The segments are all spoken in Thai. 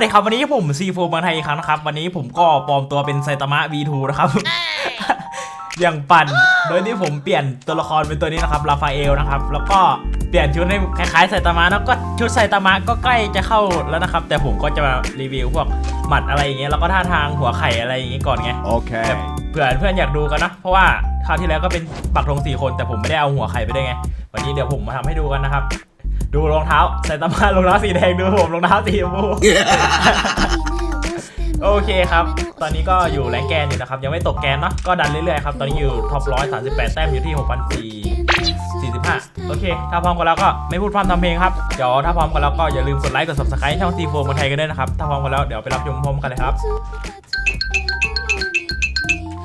วัสดีครับวันนี้ผมซีโฟเมืองไทยอีกครั้งนะครับ วันนี้ผมก็ปลอมตัวเป็นไซตามะ V2 นะครับ อย่างปั่น โดยที่ผมเปลี่ยนตัวละครเป็นตัวนี้นะครับ ราฟาเอลนะครับ แล้วก็เปลี่ยนชุดให้คล้ายๆไซตามะแล้วก็ชุดไซตามะก็ใกล้จะเข้าแล้วนะครับ แต่ผมก็จะมารีวิวพวกหมัดอะไรอย่างเงี้ย แล้วก็ท่าทางหัวไข่อะไรอย่างงี้ก่อนไง Okay. แบบเผื่อเพื่อนอยากดูกันนะ เพราะว่าคราวที่แล้วก็เป็นปักธงสี่คน แต่ผมไม่ได้เอาหัวไข่ไปด้วยไง วันนี้เดี๋ยวผมมาทำให้ดูกันนะครับ ดูรองเท้าใส่ตามารองเท้าสีแดงดูผมรองเท้าสีชมพู โอเคครับ ตอนนี้ก็อยู่แรงแกนอยู่นะครับ ยังไม่ตกแกนเนาะก็ดันเรื่อยๆครับ ตอนนี้อยู่ท็อปร้อยสามสิบแปดแต้มอยู่ที่หกพันสี่สี่สิบห้าโอเค ถ้าพร้อมกันแล้วก็ไม่พูดพร่ำทำเพลงครับ เดี๋ยวถ้าพร้อมกันแล้วก็อย่าลืมกดไลค์กด subscribe ช่องซีโฟมคนไทยกันด้วยนะครับ ถ้าพร้อมกันแล้วเดี๋ยวไปรับชมพร้อมกันเลยครับ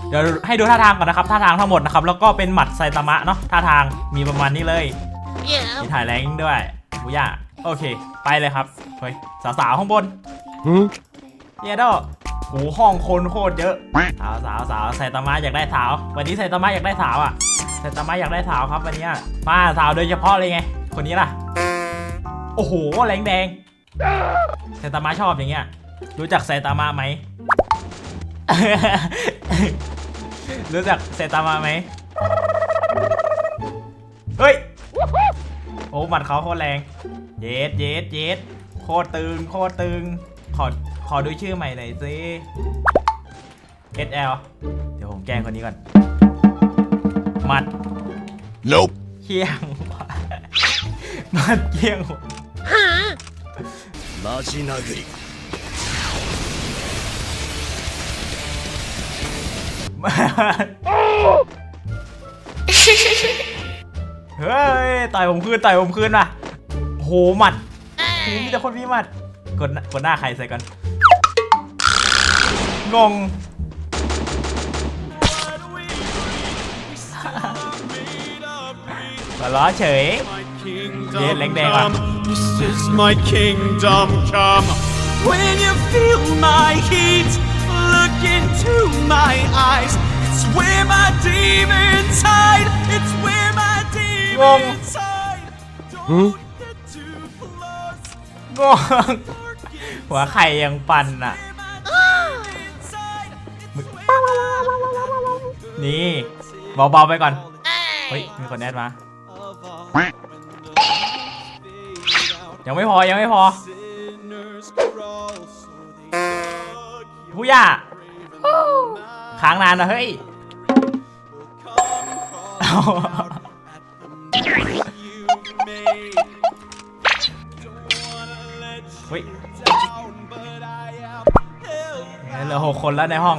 เดี๋ยวให้ดูท่าทางก่อนนะครับ ท่าทางทั้งหมดนะครับ แล้วก็เป็นหมัดไซตามะเนาะ ท่าทางมีประมาณนี้เลย มีถ่ายแรงด้วยบุย่าโอเค ไปเลยครับ เฮ้ย สาวๆข้างบน Hmm? เยโดหูห้องคนโคตรเยอะ สาวสาวสาวไซตามะอยากได้สาว วันนี้ไซตามะอยากได้สาวอะไซตามะอยากได้สาวครับวันนี้มาสาวโดยเฉพาะเลยไง คนนี้ล่ะ โอ้โหแรงแดงไซตามะชอบอย่างเงี้ย รู้จักไซตามะไหม รู้จักไซตามะไหม เฮ้ยโอ้หมัดเขาโคตรแรง เย็ดเย็ดเย็ดโคตรตึง โคตรตึง ขอ ขอดูชื่อใหม่หน่อยสิ SL เดี๋ยวผมแกล้งคนนี้ก่อน หมัด Nope. เคี้ยง หมัดเคี้ยง マジ殴り。 เฮ้ยต่อยผมคืนต่อยผมคืนว่ะโหหมัดโหมีแต่คนมีหมัดกดกดหน้าใครใส่กันงงหัวล้อเฉย Yeah, like that one. This is my kingdom come. When you feel my heat, look into my eyes. It's where my demons hide. It's where my demons hide. Don't get too close. งงหัวไข่ยังปันอะ Inside. It's นี่เบาๆไปก่อน เฮ้ย มีคนแอดมา ยังไม่พอ ยังไม่พอ sinners crawl, so they dug you ผู้ย่าค้างนานนะเฮ้ย ฮ้ย down, but I am held เหลือหกคนแล้วในห้อง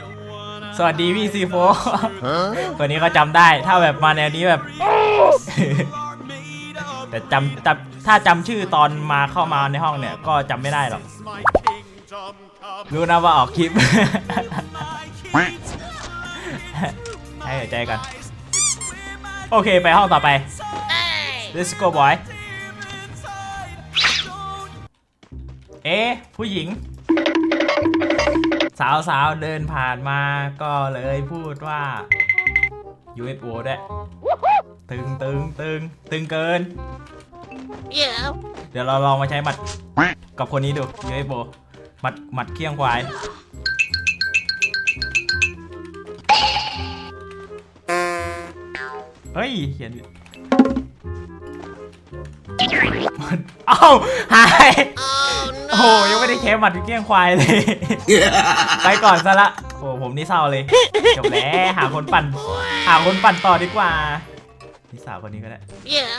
Don't wanna สวัสดีพี่ซีโฟคนนี้ก็จำได้ ถ้าแบบมาแนวนี้แบบ are made of แต่จำจำถ้าจำชื่อตอนมาเข้ามาในห้องเนี่ย ก็จำไม่ได้หรอก my kingdom come. รู้นะว่าออกคลิป My heat ให้หายใจกัน โอเคไปห้องต่อไป let's go boy เอ๊ะผู้หญิงสาวสาวๆ เดินผ่านมาก็เลยพูดว่า UFO ด้วยตึงตึงตึงตึงเกิน Yeah. เดี๋ยวเราลองมาใช้หมัดกับคนนี้ดู UFO หมัดหมัดเคี้ยงควายเฮ้ยเขียนหมัดเอ้าหาย Oh โอ้โหยังไม่ได้เคสหมัดเกี้ยงควายเลย ไปก่อนซะละ โอ้ผมนี่เศร้าเลย จบแล้วหาคนปั่น หาคนปั่นต่อดีกว่าพี่สาวคนนี้ก็ได้ Yeah.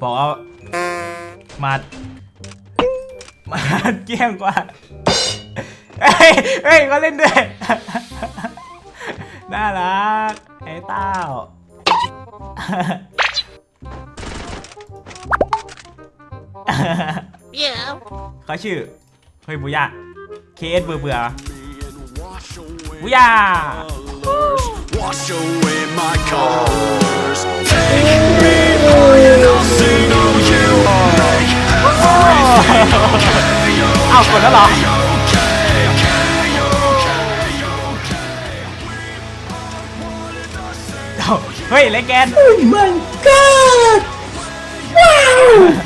บอกเอามาดมาดเกี้ยงกว่า เฮ้ยเฮ้ยเขาเล่นด้วย น่ารักไอ้เต้า Yeah. เขาชื่อเฮ้ยบุย่าเคสเบื่อเบื่อ wash away บุย่า Wash away my colors. Take me high and I'll sing oh you make เอ้ากดแล้วเหรอเฮ้ยเลกแกน Oh my god! Wow!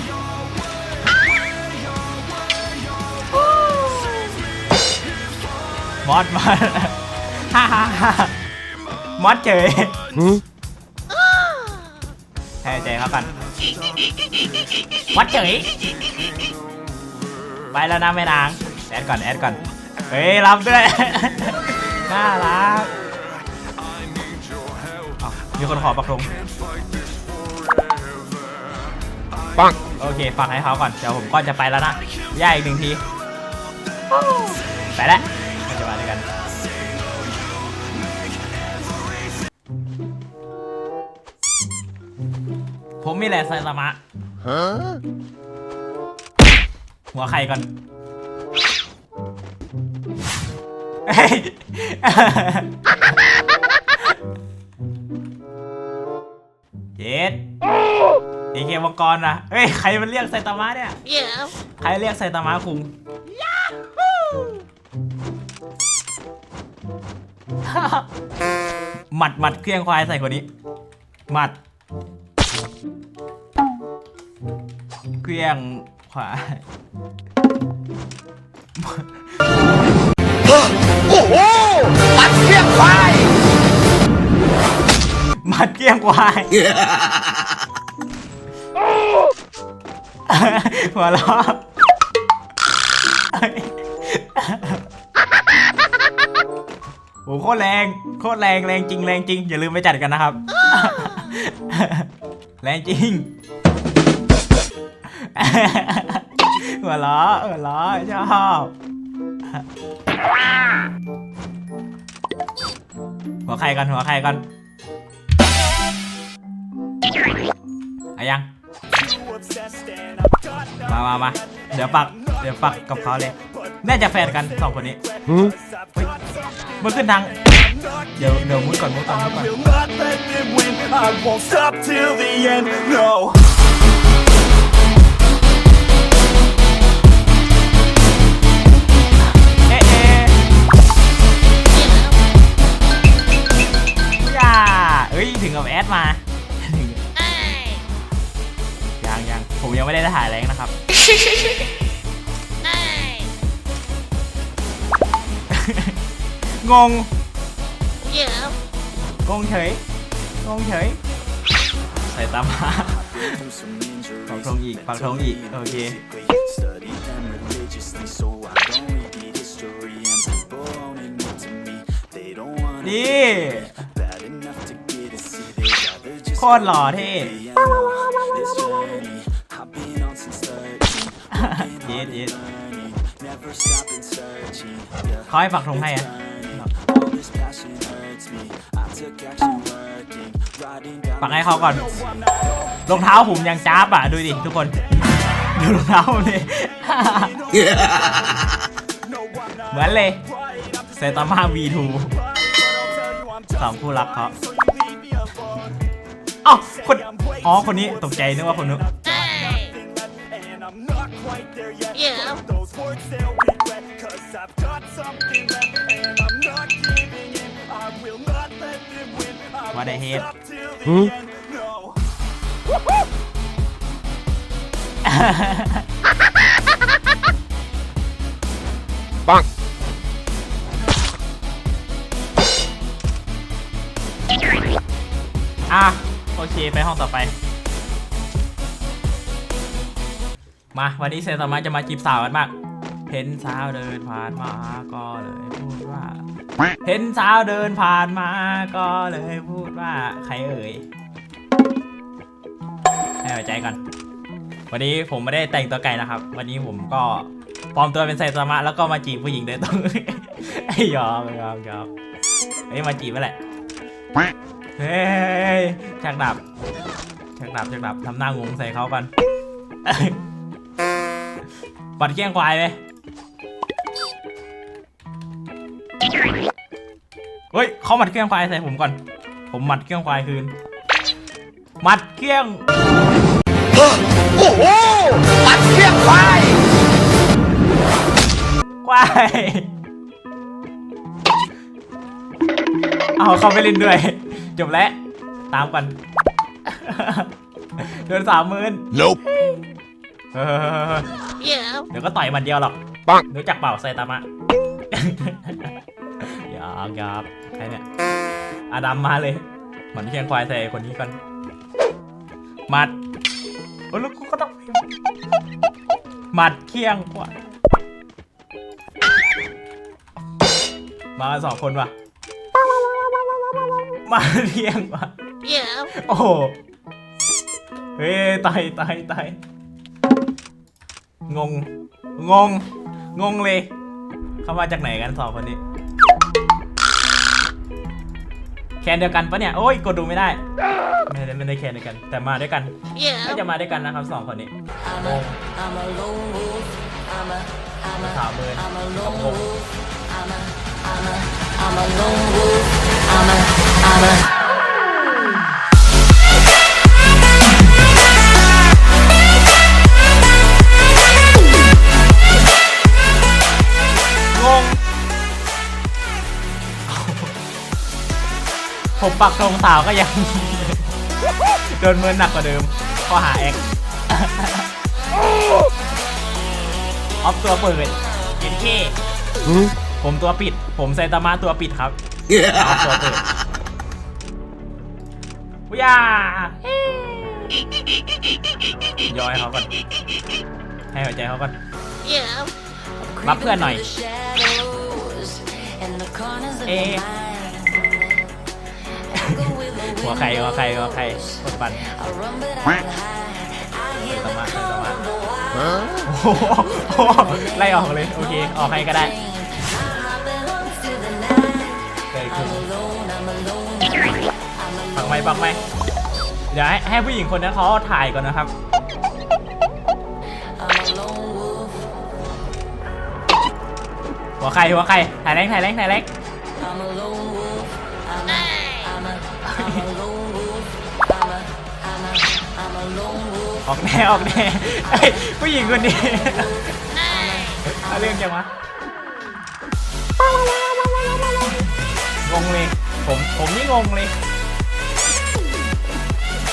ฮ่าฮ่าฮ่ามอดเฉย Huh? ให้ใจเขากันมอดเฉยไปแล้วนะแม่นางแอดก่อนแอดก่อนเฮ้ยรับด้วยน่ารักอ้าวมีคนขอปักธง Bonk. โอเคฝากให้เขาก่อนเดี๋ยวผมก็จะไปแล้วนะย่าอีกหนึ่งที ไปแล้ว ผมมีแหละไซตามะ Huh? หัวใครก่อนเฮ้ยเย็ดเอเคมังกรนะเฮ้ย ใครมันเรียกไซตามะเนี่ย Yeah. ใครเรียกไซตามะคุง หมัดหมัดเครื่องควายใส่คนนี้ หมัด เครื่องควายหมัดเกลี้ยงควายหัวเคราะโอ้โห โคตรแรงโคตรแรงแรงจริงแรงจริง อย่าลืมไปจัดกันนะครับ แรงจริงหัวเราะหัวเราะชอบหัวใครกันหัวใครกันอายังมามามาเดี๋ยวปัก เดี๋ยวปักกับเขาเลย น่าจะแฟนกันสองคนนี้ Huh? มันขึ้นทาง เดี๋ยวเดี๋ยวมุดก่อนมุดก่อนมุดก่อน will not let them win. I won't stop till the end. No. เอ๊ะเอ๊ะอย่าเอ้ยถึงกับแอดมา Hey. ยังยังผมยังไม่ได้ถ่ายแรงนะครับ Hey. งง Yeah. งงเฉย งงเฉย ใส่ตามมาปักธงอีกปักธงอีก โอเค Study them religiously, so I don't repeat history. And people won't admit to me they don't want นี่ bad enough to get a see. They rather just โคตรหล่อเท่ be on this journey. I've been on since 13. เย็ดเย็ด learning, never stopping searching. Yeah. เขาให้ปักธงให้อะ ปักให้เขาก่อน รองเท้าผมยังจ้าบอะ ดูดิทุกคนดูรองเท้าผมดิเหมือนเลยเซตามา V2 สองคู่รักเขาอ้าคนอ๋อ คนนี้ตกใจนึกว่าคนนู้น win. I What a won't hit. stop till the Hmm? end. No. ปังอะ โอเค ไปห้องต่อไป มา วันนี้เซตามาจะมาจีบสาวกันมากเห็นสาวเดินผ่านมาก็เลยพูดว่า เห็นสาวเดินผ่านมา ก็เลยพูดว่าใครเอ่ยให้หัวใจก่อน วันนี้ผมไม่ได้แต่งตัวไก่นะครับ วันนี้ผมก็ปลอมตัวเป็นไซตามะแล้วก็มาจีบผู้หญิงโดยตรงไอ้ยอมยอมยอมเฮ้มาจีบไปแหละเฮ้ยชักดับชักดับชักดับทำหน้างงใส่เขากันปัดเกี้ยงควายไห เฮ้ยเขาหมัดเกี้ยงควายใส่ผมก่อน ผมหมัดเกี้ยงควายคืนหมัดเกี้ยงโอ้โหปัดเทียบควายควายเอาเขาไม่เล่นด้วยจบแล้วตามกันเดินสามหมื่น Nope. เฮ้ย Yeah. เดี๋ยวก็ต่อยมันเดียวหรอกปังรู้จักเปล่าไซตามะ อกหยอกใครเนี่ยอาดัมมาเลยเหมือนเชียงควายใส่คนนี้ก่อนมัดโอ้ล้วกูก็ต้องมัดเคียงกว่ามาสองคนว่ะ มาเที่ยงว่ะโอ้เฮ้ยตายตายตายงง งง งงเลย เข้ามาจากไหนกันสองคนนี้ แคนเดียวกันปะเนี่ย โอ้ยกดดูไม่ได้ ไม่ได้ไม่ได้แคนเดียวกัน แต่มาด้วยกัน Yeah. น่าจะมาด้วยกันนะครับสองคนนี้งง I'm a lone wolf. I'm a, I'm a, สามหมื่น I'm a กับ lone ง ปักธงสาวก็ยัง โดนเมินหนักกว่าเดิมข้อหาแอคออฟตัวเปิดเอ็นเคผมตัวปิด ผมไซตามะตัวปิดครับออฟตัวเปิดวุยาย้อยเขาก่อน ให้หัวใจเขาก่อน Yeah. รับเพื่อนหน่อย Shadows in the corners of เอ๊ หัวใครหัวใครหัวใครกดปัน I run but I hide. I hear ไซ the ตามะไซ call ตาโอ้โหไล่ออกเลยโอเคออกให้ก็ได้เคยคือปักไหมปักไหมเดี๋ยวให้ให้ผู้หญิงคนนั้นเขาถ่ายก่อนนะครับหัวใครหัวใครถ่ายแรงถ่ายแรงถ่ายแรง ออกแน่ออกแน่เอ้ผู้หญิงคนนี้เอาเรื่องจังวะงงเลย ผมผมนี่งงเลย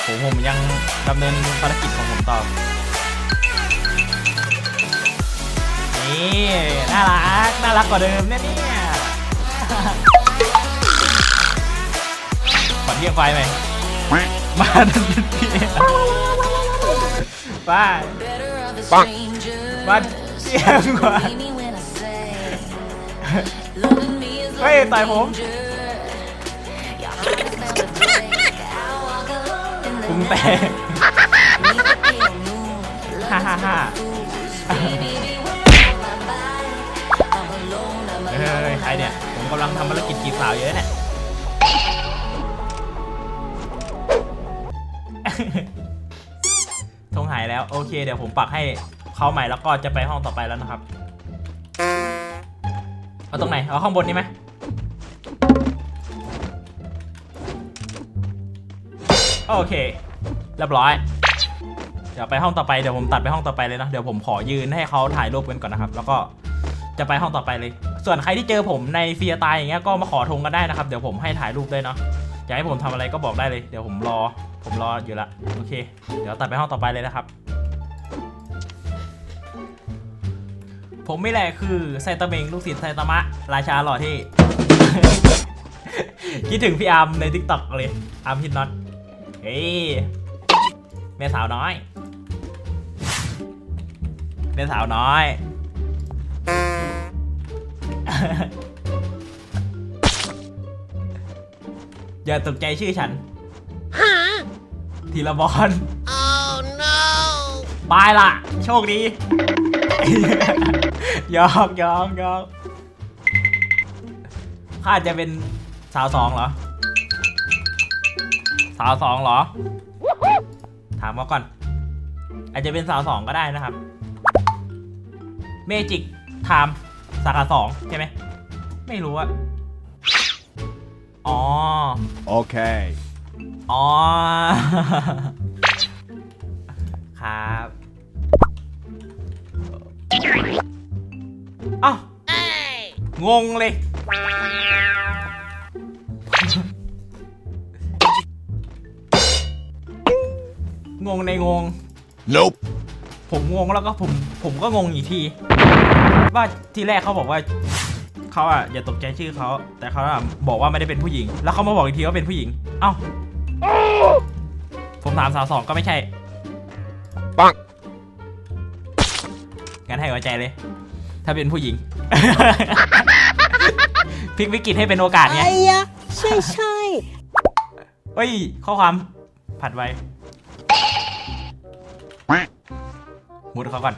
ผมผมยังดำเนินภารกิจของผมต่อ นี่ น่ารัก น่ารักกว่าเดิมเนี่ยเนี่ย รียกควายไหมมาทันทีป้าปักมาเตี้ยกว่าเฮ้ยต่อยผมคุ้มแต่ฮ่าฮ่าฮ่าเฮ้ยใครเนี่ย ผมกำลังทำธุรกิจกีบสาวเยอะเนี่ย แล้วโอเคเดี๋ยวผมปักให้เขาใหม่แล้วก็จะไปห้องต่อไปแล้วนะครับเอาตรงไหนเอาข้างบนนี้ไหมโอเคเรียบร้อย เดี๋ยวไปห้องต่อไปเดี๋ยวผมตัดไปห้องต่อไปเลยนะเดี๋ยวผมขอยืนให้เขาถ่ายรูปกันก่อนนะครับ แล้วก็จะไปห้องต่อไปเลย ส่วนใครที่เจอผมในเฟียตายอย่างเงี้ยก็มาขอทงกันได้นะครับ เดี๋ยวผมให้ถ่ายรูปด้วยเนาะอยากให้ผมทำอะไรก็บอกได้เลย เดี๋ยวผมรอ ผมรออยู่ละโอเค เดี๋ยวตัดไปห้องต่อไปเลยนะครับ ผมไม่แหละคือไซตามเมงลูกศิษย์ไซตามะ ราชาหล่อที่ คิดถึงพี่อาร์มในทิกตอกเลย อาร์มฮิตน็อตเฮ้ยแม่สาวน้อยแม่สาวน้อย อย่าตกใจชื่อฉัน Huh? ธีรบอล Oh no. บายละโชคดี ยอกยอกยอกข้าจะเป็นสาวสองเหรอ สาวสองเหรอ ถามมาก่อน อาจจะเป็นสาวสองก็ได้นะครับ เมจิกไทม์สาขาสองใช่ไหม ไม่รู้อะอ๋อ Okay. อ๋อ ครับ งงเลย งงในงง Nope. ผมงงแล้วก็ผมผมก็งงอีกที ว่าทีแรกเขาบอกว่าเขาอะอย่าตกใจชื่อเขาแต่เขาอะบอกว่าไม่ได้เป็นผู้หญิง แล้วเขามาบอกอีกทีว่าเป็นผู้หญิง เอ้าผมถามสาวสองก็ไม่ใช่ปังงั้นให้หัวใจเลย ถ้าเป็นผู้หญิง พลิกวิกฤตให้เป็นโอกาสไงไอ้ยะใช่ใช่เฮ้ย ข้อความผัดไวมุดเขาก่อน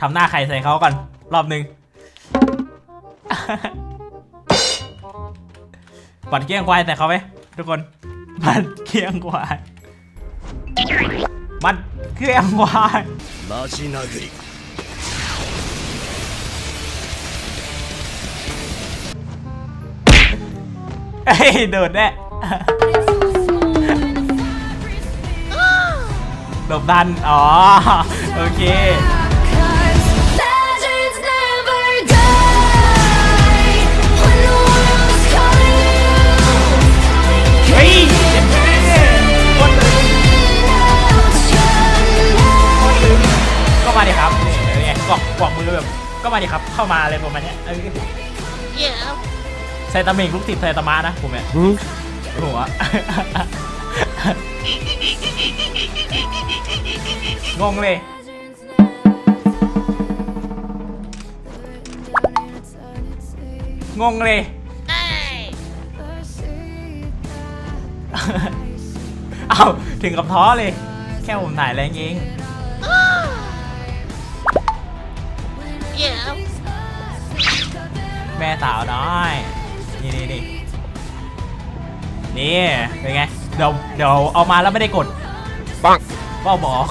ทำหน้าใครใส่เขาก่อน รอบหนึ่งปัดเกี้ยงควายใส่เขาไหมทุกคนปัดเกี้ยงควาย มันเกี้ยงควาย เฮ้ยโดดแน่หลบดัน อ๋อ โอเค Legends never die when the world's calling you. เฮ้ยเจ็บแน่โคตรตึงก็มาดิครับนี่เป็นไงกวักกวักมือแบบ ก็มาดิครับ เข้ามาอะไรประมาณเนี้ยเออ Yeah. ไซตาเมงลูกติดไซตามะนะผมเนี่ยหัวงงเลยงงเลย Hey. เอ้าถึงกับท้อเลย แค่ผมถ่ายแรงเอง Yeah. แม่สาวน้อย นี่นี่นี่นี่เป็นไง เดี๋ยวเดี๋ยวเอามาแล้วไม่ได้กดปังก็บอก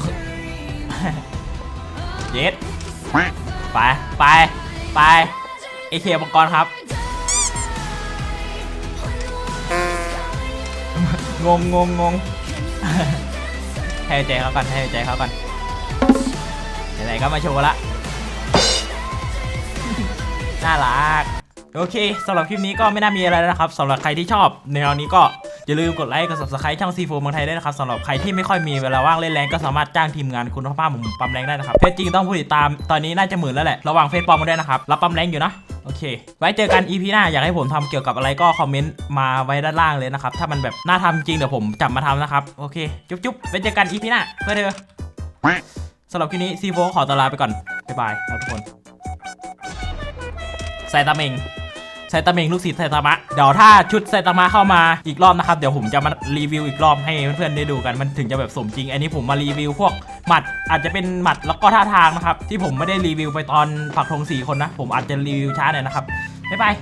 เย็ดไปไปไปเอเคมังกรครับ งงงงงงให้ใจเขาก่อนให้ใจเขาก่อนไหนๆก็มาโชว์ละน่ารัก โอเคสำหรับคลิปนี้ก็ไม่น่ามีอะไรแล้วนะครับสำหรับใครที่ชอบแนวนี้ก็อย่าลืมกดไลค์กด subscribe ช่อง C4 เมืองไทยด้วยนะครับสำหรับใครที่ไม่ค่อยมีเวลาว่างเล่นแรงก็สามารถจ้างทีมงานคุณภาพผมปั๊มแรงได้นะครับเพจจริงต้องผู้ติดตามตอนนี้น่าจะหมื่นแล้วแหละระว่างเฟซปลอมมาด้วยนะครับรับปั๊มแรงอยู่นะโอเค ไว้เจอกัน EP หน้าอยากให้ผมทำเกี่ยวกับอะไรก็คอมเมนต์มาไว้ด้านล่างเลยนะครับถ้ามันแบบน่าทำจริงเดี๋ยวผมจับมาทำนะครับโอเคจุ๊บจุ๊บไว้เจอกัน EP หน้าเพื่อเธอสำหรับคลิปนี้ C4 ขอตวลาไปก่อนบ๊ายบายครับทุกคนไซตาเมง ไซตามะลูกศิษย์ไซตามะเดี๋ยวถ้าชุดไซตามะเข้ามาอีกรอบนะครับ เดี๋ยวผมจะมารีวิวอีกรอบให้เพื่อนๆได้ดูกันมันถึงจะแบบสมจริง อันนี้ผมมารีวิวพวกหมัดอาจจะเป็นหมัดแล้วก็ท่าทางนะครับ ที่ผมไม่ได้รีวิวไปตอนผักธงสี่คนนะ ผมอาจจะรีวิวช้าหน่อยนะครับบ๊ายบาย